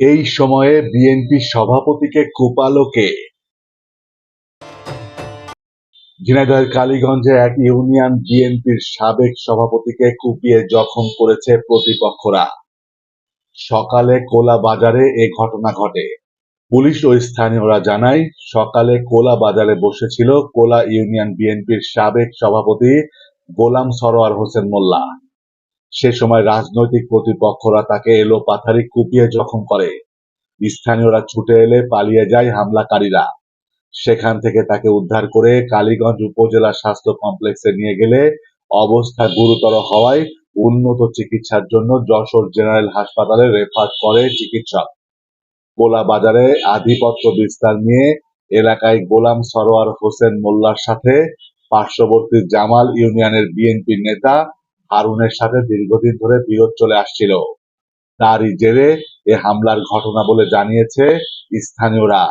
এই সময়ে বিএনপি সভাপতিকে কোপালো কে? ঝিনাইদহের কালীগঞ্জে এক ইউনিয়ন বিএনপির সাবেক সভাপতিকে কুপিয়ে জখম করেছে প্রতিপক্ষরা। সকালে কোলা বাজারে এ ঘটনা ঘটে। পুলিশ ও স্থানীয়রা জানায়, সকালে কোলা বাজারে বসেছিল কোলা ইউনিয়ন বিএনপির সাবেক সভাপতি গোলাম সরোয়ার হোসেন মোল্লা। সে সময় রাজনৈতিক প্রতিপক্ষরা তাকে এলো পাথারি কুপিয়ে জখম করে। স্থানীয়রা ছুটে এলে পালিয়ে যায় হামলাকারীরা। সেখান থেকে তাকে উদ্ধার করে কালীগঞ্জ উপজেলা স্বাস্থ্য কমপ্লেক্সে নিয়ে গেলে অবস্থা গুরুতর হওয়ায় উন্নত চিকিৎসার জন্য যশোর জেনারেল হাসপাতালে রেফার করে চিকিৎসক। কোলা বাজারে আধিপত্য বিস্তার নিয়ে এলাকায় গোলাম সরোয়ার হোসেন মোল্লার সাথে পার্শ্ববর্তী জামাল ইউনিয়নের বিএনপি নেতা হারুনের সাথে দীর্ঘদিন ধরে বিরোধ চলে আসছিল। তারই জেরে এ হামলার ঘটনা বলে জানিয়েছে স্থানীয়রা।